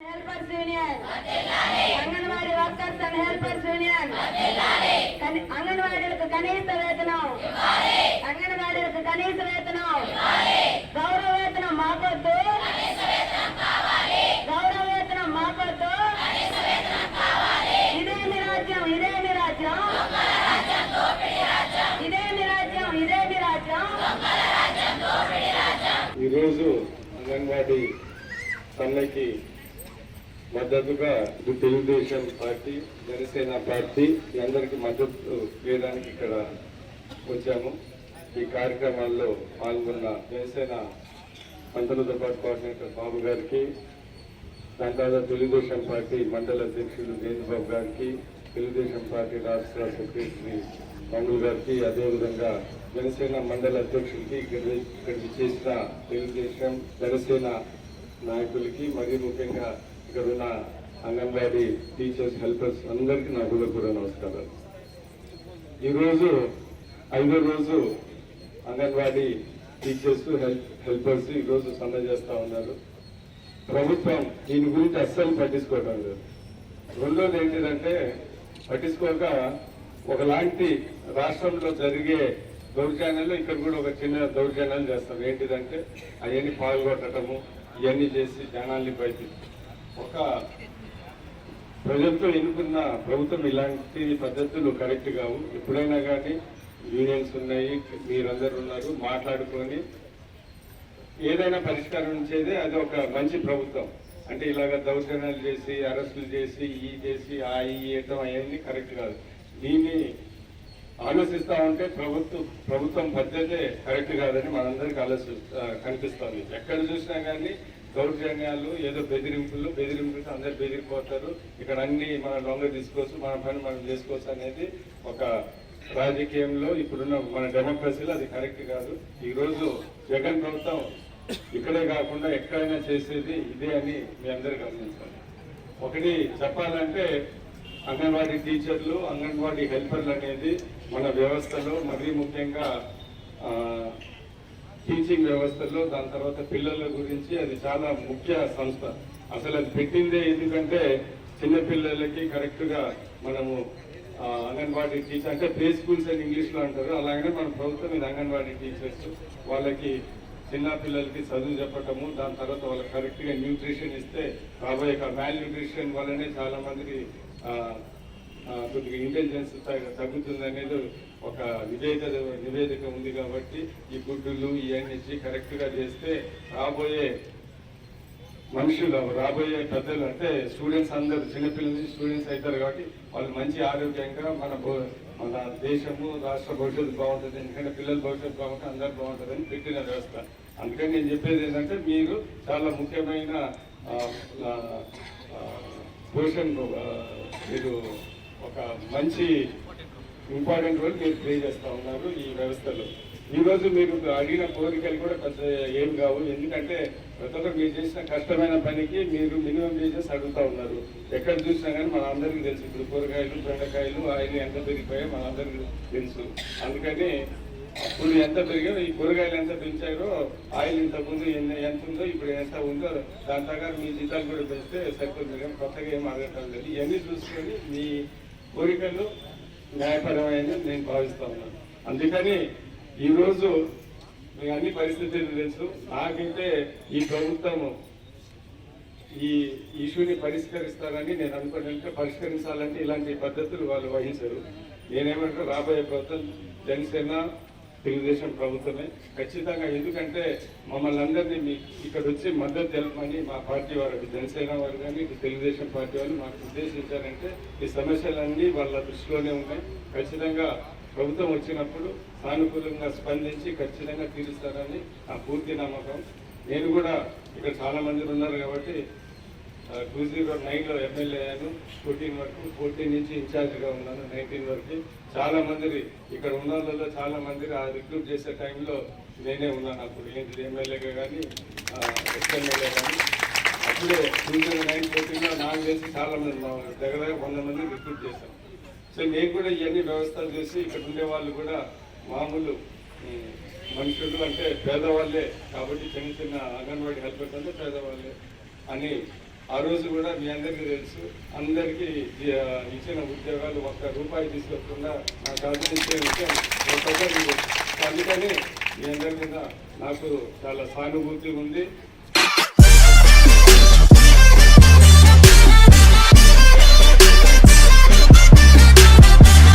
Helpers union Anganwadi workers and helpers union అంగన్వాడీలకు కనీస వేతనం. అంగన్వాడీలకు కనీస వేతనం. గౌరవ వేతనం మాకొద్దు. గౌరవ వేతనం మాకొద్దు. ఇదేమి రాజ్యం ఇదేమి రాజ్యం? ఇదేమి రాజ్యం ఇదేమి రాజ్యం? ఈరోజు అంగన్వాడీ సమ్మెకి మద్దతుగా తెలుగుదేశం పార్టీ జనసేన పార్టీ అందరికీ మద్దతు వేయడానికి ఇక్కడ వచ్చాము. ఈ కార్యక్రమాల్లో పాల్గొన్న జనసేన మంత్రులతో పాటు కోఆర్డినేటర్ బాబు గారికి దాని తర్వాత తెలుగుదేశం పార్టీ మండల అధ్యక్షులు బాబు గారికి తెలుగుదేశం పార్టీ రాష్ట్ర సెక్రటరీ మంగుల్ గారికి అదేవిధంగా జనసేన మండల అధ్యక్షులకి ఇక్కడ ఇక్కడ చేసిన తెలుగుదేశం జనసేన నాయకులకి మరియు ముఖ్యంగా ఇక్కడ ఉన్న అంగన్వాడీ టీచర్స్ హెల్పర్స్ అందరికీ నా కూడా నమస్కారాలు. ఈరోజు ఐదో రోజు అంగన్వాడీ టీచర్స్ హెల్ప్ హెల్పర్స్ ఈరోజు సమ్మె చేస్తా ఉన్నారు. ప్రభుత్వం దీని గురించి అస్సలు పట్టించుకోవడం లేదు. రెండోది ఏంటిదంటే పట్టించుకోక ఒకలాంటి రాష్ట్రంలో జరిగే దౌర్జన్యాలు ఇక్కడ కూడా ఒక చిన్న దౌర్జన్యాలు చేస్తాం. ఏంటిదంటే అవన్నీ పాల్గొట్టడము ఇవన్నీ చేసి జనాల్ని బయట ఒక ప్రజలతో ఎన్నుకున్న ప్రభుత్వం ఇలాంటి పద్ధతులు కరెక్ట్ కావు. ఎప్పుడైనా కానీ యూనియన్స్ ఉన్నాయి మీరందరూ ఉన్నారు మాట్లాడుకొని ఏదైనా పరిష్కారం ఉంచేదే అది ఒక మంచి ప్రభుత్వం. అంటే ఇలాగ దౌర్జన్యాలు చేసి అరెస్టులు చేసి ఈ చేసి ఆ ఈ ఇవ్వటం అవన్నీ కరెక్ట్ కాదు. దీన్ని ఆలోచిస్తా ఉంటే ప్రభుత్వం ప్రభుత్వం పద్ధతే కరెక్ట్ కాదని మనందరికీ ఆలోచి కనిపిస్తుంది. ఎక్కడ చూసినా కానీ దౌర్జన్యాలు ఏదో బెదిరింపులు బెదిరింపులు అందరు బెదిరిపోతారు. ఇక్కడ అన్ని మన లొంగ తీసుకోవచ్చు మన పని మనం చేసుకోవచ్చు అనేది ఒక రాజకీయంలో ఇప్పుడున్న మన డెమోక్రసీలో అది కరెక్ట్ కాదు. ఈరోజు జగన్ ప్రభుత్వం ఇక్కడే కాకుండా ఎక్కడైనా చేసేది ఇదే అని మీ అందరు గమనించాలి. ఒకటి చెప్పాలంటే అంగన్వాడీ టీచర్లు అంగన్వాడీ హెల్పర్లు అనేది మన వ్యవస్థలో మరీ ముఖ్యంగా టీచింగ్ వ్యవస్థలో దాని తర్వాత పిల్లల గురించి అది చాలా ముఖ్య సంస్థ. అసలు అది పెట్టిందే ఎందుకంటే చిన్నపిల్లలకి కరెక్ట్గా మనము అంగన్వాడీ టీచర్ అంటే ప్లే స్కూల్స్ అని ఇంగ్లీష్లో అంటారు. అలాగనే మన ప్రభుత్వం ఇది అంగన్వాడీ టీచర్స్ వాళ్ళకి చిన్న పిల్లలకి చదువు చెప్పటము దాని తర్వాత వాళ్ళకి కరెక్ట్గా న్యూట్రిషన్ ఇస్తే రాబోయే మ్యాల్ న్యూట్రిషన్ వల్లనే చాలా మందికి కొద్దిగా ఇంటెలిజెన్స్ తగ్గుతుంది అనేది ఒక నివేదిక నివేదిక ఉంది కాబట్టి ఈ గుడ్డులు ఇవన్నీ ఇచ్చి కరెక్ట్గా చేస్తే రాబోయే మనుషులు రాబోయే పెద్దలు అంటే స్టూడెంట్స్ అందరు చిన్నపిల్లల నుంచి స్టూడెంట్స్ అవుతారు కాబట్టి వాళ్ళు మంచి ఆరోగ్యంగా మన భో- మన దేశము రాష్ట్ర భవిష్యత్తు బాగుంటుంది ఎందుకంటే పిల్లల భవిష్యత్తు బాగుంటుంది అందరు బాగుంటుందని పెట్టిన వ్యవస్థ. అందుకని నేను చెప్పేది ఏంటంటే మీరు చాలా ముఖ్యమైన పోషన్ మీరు ఒక మంచి ఇంపార్టెంట్ రోల్ మీరు ప్లే చేస్తూ ఉన్నారు ఈ వ్యవస్థలో. ఈరోజు మీరు అడిగిన కోరికలు కూడా పెద్ద ఏం కావు. ఎందుకంటే ప్రతి ఒక్కరు మీరు చేసిన కష్టమైన పనికి మీరు మినిమం వేజెస్ అడుగుతా ఉన్నారు. ఎక్కడ చూసినా కానీ మన అందరికీ తెలుసు. ఇప్పుడు కూరగాయలు బెండకాయలు ఆయిల్ ఎంత పెరిగిపోయాయో మన అందరికీ తెలుసు. అందుకని అప్పుడు ఎంత పెరిగాయో ఈ కూరగాయలు ఎంత పెంచారో ఆయిల్ ఇంతకుముందు ఎన్ని- ఎంత ఉందో ఇప్పుడు ఎంత ఉందో దాని ప్రకారం మీ జీతాలు కూడా పెంచితే సరిపోతుంది. కానీ కొత్తగా ఏం అడగటం లేదు. ఇవన్నీ చూసుకొని మీ కోరికలు న్యాయపరమైన నేను భావిస్తా ఉన్నాను. అందుకని ఈరోజు మీ అన్ని పరిస్థితులు తెలుసు. నాకైతే ఈ ప్రభుత్వం ఈ ఇష్యూని పరిష్కరిస్తారని నేను అనుకుంటే పరిష్కరించాలంటే ఇలాంటి పద్ధతులు వాళ్ళు వహించరు. నేనేమంటే రాబోయే ప్రభుత్వం జనసేన తెలుగుదేశం ప్రభుత్వమే. ఖచ్చితంగా ఎందుకంటే మమ్మల్ని అందరినీ మీ ఇక్కడ వచ్చి మద్దతు తెలపమని మా పార్టీ వారు జనసేన వారు కానీ ఇటు తెలుగుదేశం పార్టీ వాళ్ళు మాకు ఉద్దేశించారంటే ఈ సమస్యలన్నీ వాళ్ళ దృష్టిలోనే ఉన్నాయి. ఖచ్చితంగా ప్రభుత్వం వచ్చినప్పుడు సానుకూలంగా స్పందించి ఖచ్చితంగా తీరుస్తారని నా పూర్తి నమ్మకం. నేను కూడా ఇక్కడ చాలా మంది ఉన్నారు కాబట్టి టూ నైన్లో ఎమ్మెల్యే అయ్యాను ఫోర్టీన్ వరకు ఫోర్టీన్ నుంచి ఇన్ఛార్జ్గా ఉన్నాను నైన్టీన్ వరకు. చాలా మంది ఇక్కడ ఉన్న వాళ్ళలో చాలా మంది ఆ రిక్రూట్ చేసే టైంలో నేనే ఉన్నాను అప్పుడు. ఏంటి ఎమ్మెల్యేగా కానీ ఎక్స్ఎమ్మెల్యే కానీ. అప్పుడే టూ నైన్ ఫోర్టీన్లో నాకు చేసి చాలా మంది దగ్గర వంద మంది రిక్రూట్ చేశాను సో నేను కూడా ఇవన్నీ వ్యవస్థలు చేసి ఇక్కడ ఉండే వాళ్ళు కూడా మామూలు మనుషులు అంటే పేదవాళ్ళే కాబట్టి చిన్న చిన్న అంగన్వాడీ హెల్ప్ అంటే పేదవాళ్ళే అని ఆ రోజు కూడా మీ అందరికీ తెలుసు. అందరికీ ఇచ్చిన ఉద్యోగాలు ఒక్క రూపాయి తీసుకోకుండా నాకు అందించే విషయం అందుకని మీ అందరి మీద నాకు చాలా సానుభూతి ఉంది.